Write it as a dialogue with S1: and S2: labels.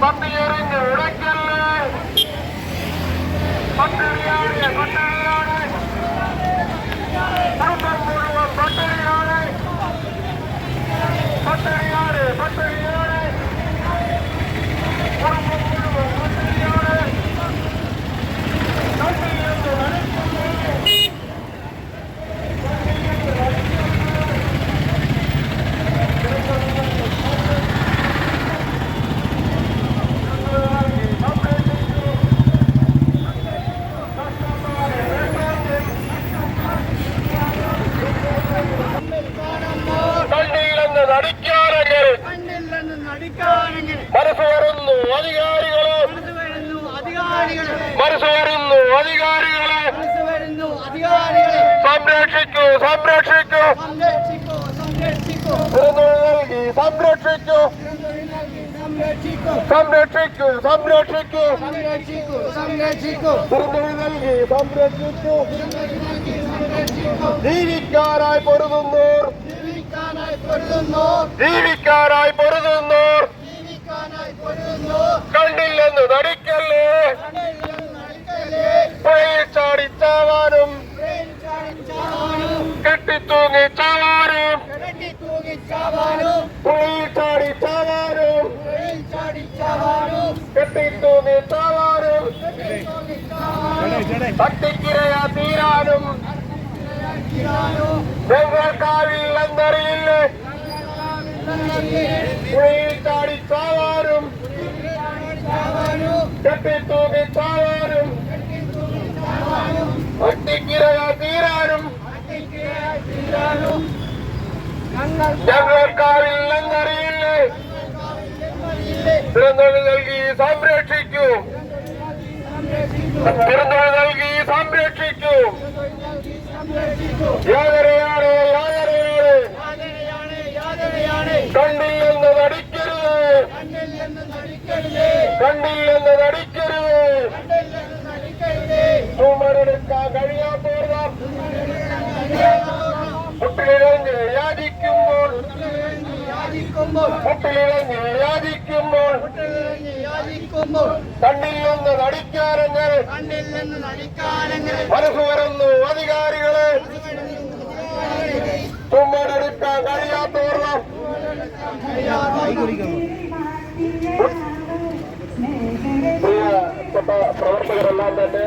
S1: பத்து இறங்கு உழைக்கல்ல பட்டறியாடு பட்டறியாடு குடும்பம்
S2: முழுவதும் பட்டறியாடு
S1: பட்டறியாடு பட்டறியாடு അധികാരികളെ സംരക്ഷിക്കൂ സംരക്ഷിക്കൂ. നൽകി സംരക്ഷിക്കൂ.
S2: സംരക്ഷിക്കൂ.
S1: സംരക്ഷിക്കൂ സംരക്ഷിക്കൂ. തിരുനൊഴി നൽകി സംരക്ഷിക്കൂ. ജീവിക്കാനായി പൊരുതുന്നോർ.
S2: ജീവിക്കാനായി പൊരുതുന്നു
S1: ജീവിക്കാനായി പൊരുതുന്നോർ.
S2: പൊരുതുന്നു
S1: കണ്ടില്ലെന്ന് നടിക്കല്ലേ தூங்கி சாவாரும்.
S2: தூங்கி சாவாரும்.
S1: புலியில் சாடி
S2: சாவாரும். சாடி சாவாரும்.
S1: கட்டி தூங்கி
S2: சாவாரும். பக்தி
S1: தீராடும். வெவ்வேறு காவில் அந்தரையில் ഞങ്ങൾക്കാവിൽ എന്നറിയില്ലേ തിരുനൊഴി നൽകി സംരക്ഷിക്കൂ. തിരുനൊഴി നൽകി സംരക്ഷിക്കൂ. യാതരയാണ് യാതരയാണ്. കണ്ടില്ലെന്ന് നടിക്കരുത്. കണ്ടില്ലെന്ന് നടിക്കരുത്. ചുമരെടുക്കാൻ കഴിയാത്തോർന്നാം യാചിക്കുമ്പോൾ മുട്ടിലിഴഞ്ഞ് യാചിക്കുമ്പോൾ നിന്ന് നടിക്കാനെങ്കിൽ
S2: കണ്ണില്ലെന്ന് നടിക്കാനെങ്കിൽ
S1: മനസ്സ് വരുന്നു അധികാരികളെ ചുമരെടുക്കാൻ കഴിയാത്തോർന്നാം പ്രിയപ്പെട്ട പ്രവർത്തകരെല്ലാം തന്നെ